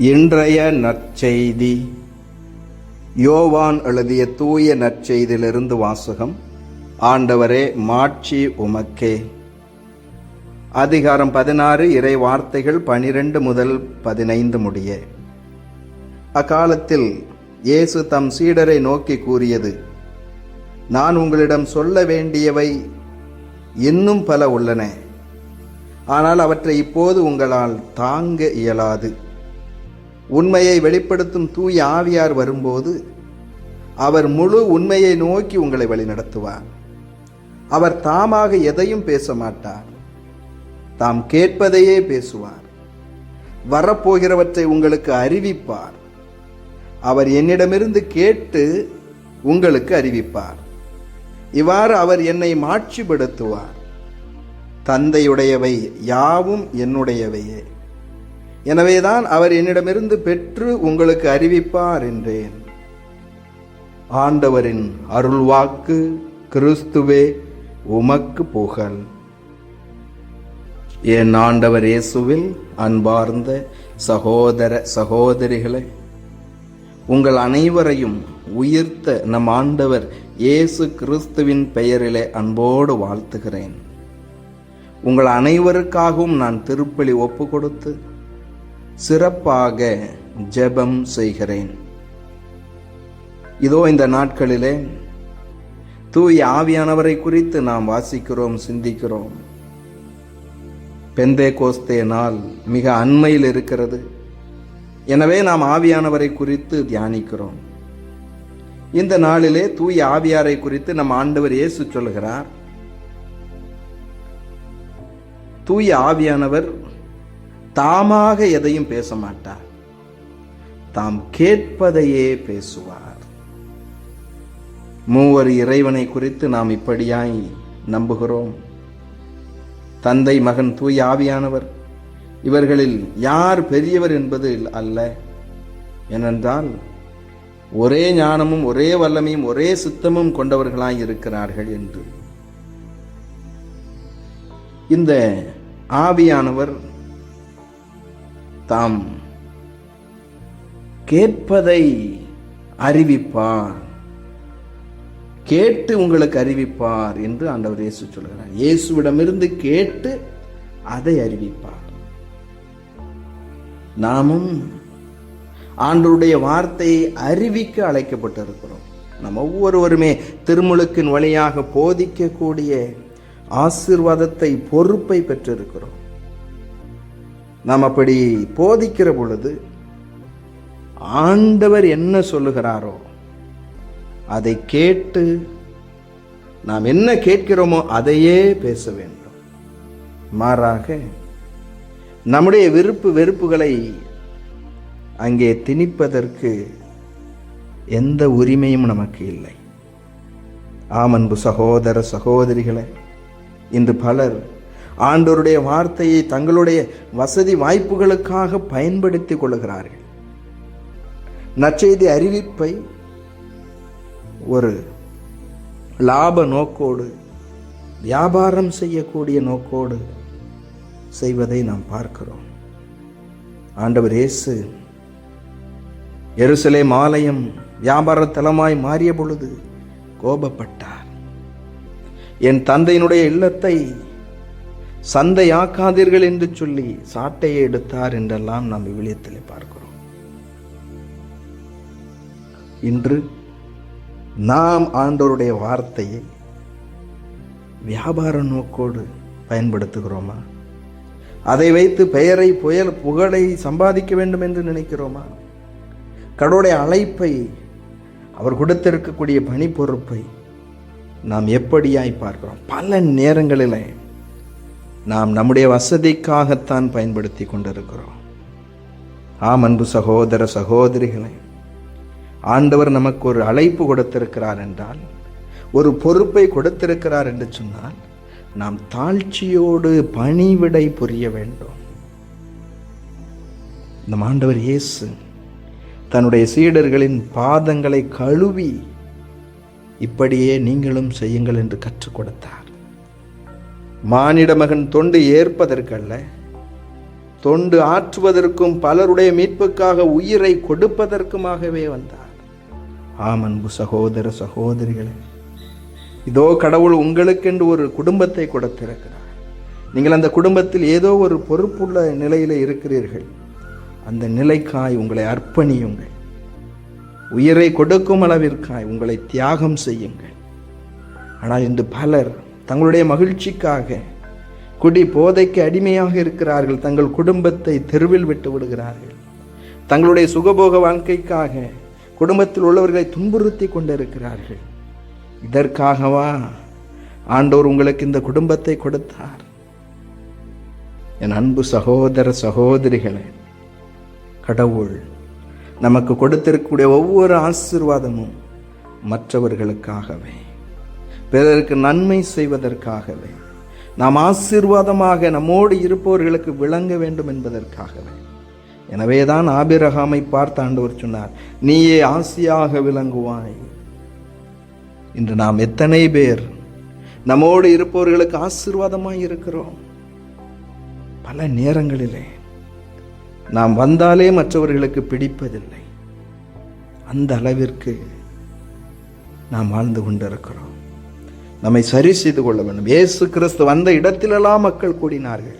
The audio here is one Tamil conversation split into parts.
இன்றைய நற்செய்தி. யோவான் எழுதிய தூய நற்செய்தியிலிருந்து வாசகம். ஆண்டவரே மாட்சி உமக்கே. அதிகாரம் பதினாறு இறை வார்த்தைகள் பனிரெண்டு முதல் பதினைந்து முடிய. அக்காலத்தில் இயேசு தம் சீடரை நோக்கி கூறியது நான் உங்களிடம் சொல்ல வேண்டியவை இன்னும் பல உள்ளன. ஆனால் அவற்றை இப்போது உங்களால் தாங்க இயலாது. உண்மையை வெளிப்படுத்தும் தூய ஆவியார் வரும்போது அவர் முழு உண்மையை நோக்கி உங்களை வழிநடத்துவார். அவர் தாமாக எதையும் பேச மாட்டார் தாம் கேட்பதையே பேசுவார். வரப்போகிறவற்றை உங்களுக்கு அறிவிப்பார். அவர் என்னிடமிருந்து கேட்டு உங்களுக்கு அறிவிப்பார். இவ்வாறு அவர் என்னை மாட்சிப்படுத்துவார். தந்தையுடையவை யாவும் என்னுடையவையே. எனவேதான் அவர் என்னிடமிருந்து பெற்று உங்களுக்கு அறிவிப்பார் என்றேன். ஆண்டவரின் அருள்வாக்கு கிறிஸ்துவே உமக்கு புகழ். என் ஆண்டவர் இயேசுவில் அன்பார்ந்த சகோதர சகோதரிகளே உங்கள் அனைவரையும் உயிர்த்த நம் ஆண்டவர் இயேசு கிறிஸ்துவின் பெயரிலே அன்போடு வாழ்த்துகிறேன். உங்கள் அனைவருக்காகவும் நான் திருப்பலி ஒப்பு கொடுத்து சிறப்பாக ஜெபம் செய்கிறேன். இதோ இந்த நாட்களிலே தூய் ஆவியானவரை குறித்து நாம் வாசிக்கிறோம் சிந்திக்கிறோம். பெந்தே கோஸ்தே நாள் மிக அண்மையில் இருக்கிறது. எனவே நாம் ஆவியானவரை குறித்து தியானிக்கிறோம். இந்த நாளிலே தூய் ஆவியாரை குறித்து நம் ஆண்டவர் இயேசு சொல்கிறார் தூய ஆவியானவர் தாமாக எதையும் பேச மாட்டார். தாம் கேட்பதையே பேசுவார். மூவர் இறைவனை குறித்து நாம் இப்படியாய் நம்புகிறோம். தந்தை மகன் தூய் ஆவியானவர் இவர்களில் யார் பெரியவர் என்பது அல்ல. ஏனென்றால் ஒரே ஞானமும் ஒரே வல்லமையும் ஒரே சித்தமும் கொண்டவர்களாய் இருக்கிறார்கள் என்று. இந்த ஆவியானவர் தாம் கேட்பதை அறிவிப்பார். கேட்டு உங்களுக்கு அறிவிப்பார் என்று ஆண்டவர் இயேசு சொல்கிறார் இயேசுவிடமிருந்து கேட்டு அதை அறிவிப்பார். நாமும் ஆண்டருடைய வார்த்தையை அறிவிக்க அழைக்கப்பட்டிருக்கிறோம். நம்ம ஒவ்வொருவருமே திருமுழுக்கின் வழியாக போதிக்கக்கூடிய ஆசீர்வாதத்தை பொறுப்பை பெற்றிருக்கிறோம். நாம் அப்படி போதிக்கிற பொழுது ஆண்டவர் என்ன சொல்லுகிறாரோ அதை கேட்டு நாம் என்ன கேட்கிறோமோ அதையே பேச வேண்டும். மாறாக நம்முடைய விருப்பு வெறுப்புகளை அங்கே திணிப்பதற்கு எந்த உரிமையும் நமக்கு இல்லை. ஆமன்பு சகோதர சகோதரிகளை இன்று பலர் ஆண்டோருடைய வார்த்தையை தங்களுடைய வசதி வாய்ப்புகளுக்காக பயன்படுத்தி கொள்கிறார்கள் நற்செய்தி அறிவிப்பை ஒரு லாப நோக்கோடு வியாபாரம் செய்யக்கூடிய நோக்கோடு செய்வதை நாம் பார்க்கிறோம். ஆண்டவர் இயேசு எருசலே மாலயம் வியாபார தலமாய் மாறிய பொழுது கோபப்பட்டார். என் தந்தையினுடைய இல்லத்தை சந்தையாக்காதீர்கள் என்று சொல்லி சாட்டையை எடுத்தார் என்றெல்லாம் நாம் விவிலியத்தில் பார்க்கிறோம். இன்று நாம் ஆண்டோருடைய வார்த்தையை வியாபார நோக்கோடு பயன்படுத்துகிறோமா? அதை வைத்து பெயரை புயல் புகழை சம்பாதிக்க வேண்டும் என்று நினைக்கிறோமா? கடவுளுடைய அழைப்பை அவர் கொடுத்திருக்கக்கூடிய பணி பொறுப்பை நாம் எப்படியாய் பார்க்கிறோம்? பல நேரங்களில் நாம் நம்முடைய வசதிக்காகத்தான் பயன்படுத்தி கொண்டிருக்கிறோம். ஆம் அன்பு சகோதர சகோதரிகளை ஆண்டவர் நமக்கு ஒரு அழைப்பு கொடுத்திருக்கிறார் என்றால் ஒரு பொறுப்பை கொடுத்திருக்கிறார் என்று சொன்னால் நாம் தாழ்ச்சியோடு பணிவிடை புரிய வேண்டும். இந்த ஆண்டவர் இயேசு தன்னுடைய சீடர்களின் பாதங்களை கழுவி இப்படியே நீங்களும் செய்யுங்கள் என்று கற்றுக் கொடுத்தார். மானிட மகன் தொண்டு ஏற்பதற்கல்ல. தொண்டு ஆற்றுவதற்கும் பலருடைய மீட்புக்காக உயிரை கொடுப்பதற்குமாகவே வந்தார். ஆம் அன்பு சகோதர சகோதரிகளே இதோ கடவுள் உங்களுக்கென்று ஒரு குடும்பத்தை கொடுத்திருக்கிறார். நீங்கள் அந்த குடும்பத்தில் ஏதோ ஒரு பொறுப்புள்ள நிலையில் இருக்கிறீர்கள். அந்த நிலைக்காய் உங்களை அர்ப்பணியுங்கள். உயிரை கொடுக்கும் அளவிற்காய் உங்களை தியாகம் செய்யுங்கள். ஆனால் இன்று பலர் தங்களுடைய மகிழ்ச்சிக்காக குடி போதைக்கு அடிமையாக இருக்கிறார்கள். தங்கள் குடும்பத்தை தெருவில் விட்டு விடுகிறார்கள். தங்களுடைய சுகபோக வாழ்க்கைக்காக குடும்பத்தில் உள்ளவர்களை துன்புறுத்தி கொண்டிருக்கிறார்கள். இதற்காகவா ஆண்டோர் உங்களுக்கு இந்த குடும்பத்தை கொடுத்தார்? என் அன்பு சகோதர சகோதரிகளே கடவுள் நமக்கு கொடுத்திருக்கக்கூடிய ஒவ்வொரு ஆசீர்வாதமும் மற்றவர்களுக்காகவே. பிறருக்கு நன்மை செய்வதற்காகவே. நாம் ஆசீர்வாதமாக நம்மோடு இருப்பவர்களுக்கு விளங்க வேண்டும் என்பதற்காகவே. எனவே தான் ஆபிரகாமை பார்த்து ஆண்டவர் சொன்னார் நீயே ஆசியாக விளங்குவாய். இன்று நாம் எத்தனை பேர் நம்மோடு இருப்பவர்களுக்கு ஆசீர்வாதமாக இருக்கிறோம். பல நேரங்களிலே நாம் வந்தாலே மற்றவர்களுக்கு பிடிப்பதில்லை. அந்த அளவிற்கு நாம் வாழ்ந்து கொண்டிருக்கிறோம். நம்மை சரி செய்து கொள்ள வேண்டும். இயேசு கிறிஸ்து வந்த இடத்திலெல்லாம் மக்கள் கூடினார்கள்.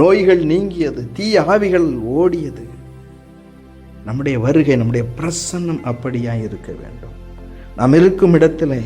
நோய்கள் நீங்கியது தீய ஆவிகள் ஓடியது. நம்முடைய வருகை நம்முடைய பிரசன்னம் அப்படியாய் இருக்க வேண்டும். நாம் இருக்கும் இடத்திலே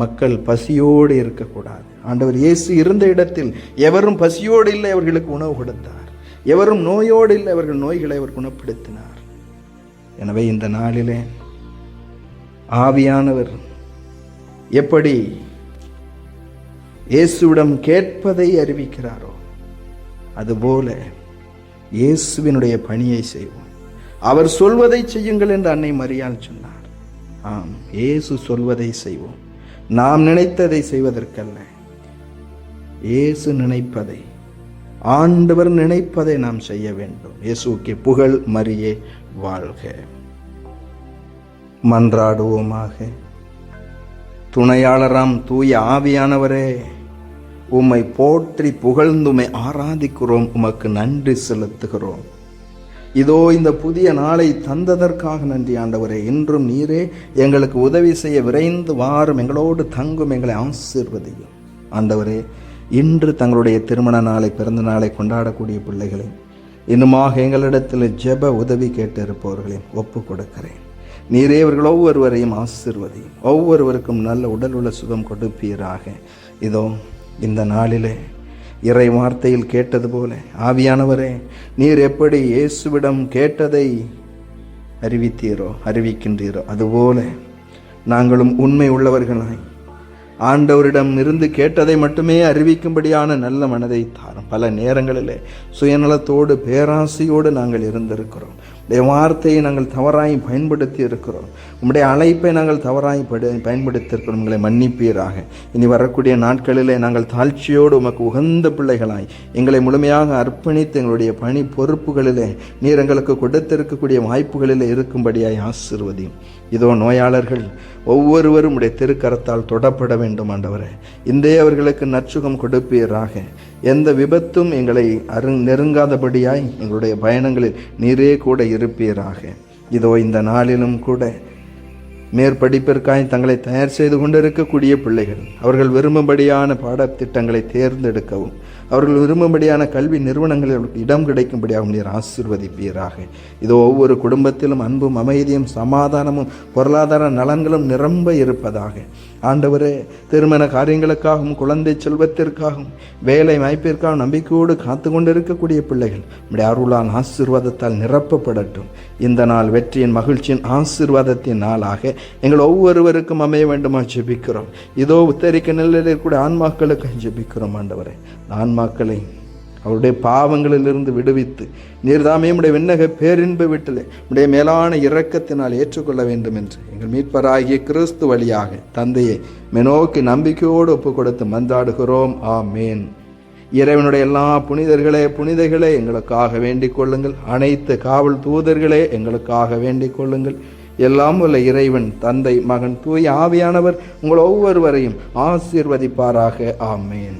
மக்கள் பசியோடு இருக்கக்கூடாது. ஆண்டவர் இயேசு இருந்த இடத்தில் எவரும் பசியோடு இல்லை அவர்களுக்கு உணவு கொடுத்தார். எவரும் நோயோடு இல்லை அவர்கள் நோய்களை அவர் குணப்படுத்தினார். எனவே இந்த நாளிலே ஆவியானவர் எப்படி இயேசுவிடம் கேட்பதை அறிவிக்கிறாரோ? அதுபோல இயேசுவினுடைய பணியை செய்வோம். அவர் சொல்வதை செய்யுங்கள் என்று அன்னை மரியாள் சொன்னார். ஆம் இயேசு சொல்வதை செய்வோம். நாம் நினைத்ததை செய்வதற்கல்ல. இயேசு நினைப்பதை ஆண்டவர் நினைப்பதை நாம் செய்ய வேண்டும். இயேசுக்கு புகழ் மரியே வாழ்க. மன்றாடுவோமாக. துணையாளராம் தூய ஆவியானவரே. உம்மை போற்றி புகழ்ந்துமை ஆராதிக்கிறோம் உமக்கு நன்றி செலுத்துகிறோம். இதோ இந்த புதிய நாளை தந்ததற்காக நன்றி ஆண்டவரே. இன்றும் நீரே எங்களுக்கு உதவி செய்ய விரைந்து வாரும் எங்களோடு தங்கும் எங்களை ஆசீர்வதியும். ஆண்டவரே இன்று தங்களுடைய திருமண நாளை பிறந்த நாளை கொண்டாடக்கூடிய பிள்ளைகளை இன்னுமாக எங்களிடத்தில் ஜெப உதவி கேட்டிருப்பவர்களையும் ஒப்பு கொடுக்கிறேன். நீரே அவர்கள் ஒவ்வொருவரையும் ஆசிர்வதியும். ஒவ்வொருவருக்கும் நல்ல உடல் உள்ள சுகம் கொடுப்பீராக. இதோ இந்த நாளிலே இறை வார்த்தையில் கேட்டது போல ஆவியானவரே நீர் எப்படி இயேசுவிடம் கேட்டதை அறிவித்தீரோ அறிவிக்கின்றீரோ அதுபோல நாங்களும் உண்மை உள்ளவர்களாய் ஆண்டவரிடம் இருந்து கேட்டதை மட்டுமே அறிவிக்கும்படியான நல்ல மனதை தாரும். பல நேரங்களிலே சுயநலத்தோடு பேராசையோடு நாங்கள் இருந்திருக்கிறோம். உடைய வார்த்தையை நாங்கள் தவறாய் பயன்படுத்தி இருக்கிறோம் உம்முடைய அழைப்பை நாங்கள் தவறாய் படு பயன்படுத்தி இருக்கிறோம் எங்களை மன்னிப்பீராக. இனி வரக்கூடிய நாட்களிலே நாங்கள் தாழ்ச்சியோடு உமக்கு உகந்த பிள்ளைகளாய் எங்களை முழுமையாக அர்ப்பணித்து எங்களுடைய பணி பொறுப்புகளிலே நீர் எங்களுக்கு கொடுத்திருக்கக்கூடிய வாய்ப்புகளிலே இருக்கும்படியாய் ஆசிர்வதியும். இதோ நோயாளர்கள் ஒவ்வொருவரும் உடைய திருக்கரத்தால் தொடப்பட வேண்டும் ஆண்டவரே. இந்தே அவர்களுக்கு நற்சுகம் கொடுப்பீராக. எந்த விபத்தும் எங்களை அரு நெருங்காதபடியாய் எங்களுடைய பயணங்களில் நீரே கூட இருப்பீராக. இதோ இந்த நாளிலும் கூட மேற்படிப்பிற்காய் தங்களை தயார் செய்து கொண்டிருக்கக்கூடிய பிள்ளைகள் அவர்கள் விரும்பும்படியான பாடத்திட்டங்களை தேர்ந்தெடுக்கவும் அவர்கள் விரும்பும்படியான கல்வி நிறுவனங்களில் அவர்களுக்கு இடம் கிடைக்கும்படியாகவும் நீர் ஆசிர்வதிப்பீராக. இதோ ஒவ்வொரு குடும்பத்திலும் அன்பும் அமைதியும் சமாதானமும் பொருளாதார நலன்களும் நிரம்ப இருப்பதாக. ஆண்டவரே திருமண காரியங்களுக்காகவும் குழந்தை செல்வத்திற்காகவும் வேலை வாய்ப்பிற்காகவும் நம்பிக்கையோடு காத்து கொண்டிருக்கக்கூடிய பிள்ளைகள் நம்முடைய அருளான் ஆசீர்வாதத்தால் நிரப்பப்படட்டும். இந்த நாள் வெற்றியின் மகிழ்ச்சியின் ஆசீர்வாதத்தின் நாளாக எங்கள் ஒவ்வொருவருக்கும் அமைய வேண்டுமா ஜெபிக்கிறோம். இதோ உத்தரிக்க நிலையில் இருக்கக்கூடிய ஆன்மாக்களுக்கு ஜெபிக்கிறோம் ஆண்டவரே. ஆன்மாக்களை அவருடைய பாவங்களிலிருந்து விடுவித்து நீர்தாமே உடைய விண்ணக பேரின்பு வீட்டிலே உடைய மேலான இரக்கத்தினால் ஏற்றுக்கொள்ள வேண்டும் என்று எங்கள் மீட்பராகிய கிறிஸ்து வழியாக தந்தையை மெனோக்கி நம்பிக்கையோடு ஒப்பு கொடுத்து மன்றாடுகிறோம். ஆமேன். இறைவனுடைய எல்லா புனிதர்களே புனிதைகளே எங்களுக்காக வேண்டிக் கொள்ளுங்கள். அனைத்து காவல் தூதர்களே எங்களுக்காக வேண்டிக் கொள்ளுங்கள். எல்லாம் உள்ள இறைவன் தந்தை மகன் தூய் ஆவியானவர் உங்கள் ஒவ்வொருவரையும் ஆசீர்வதிப்பாராக. ஆமேன்.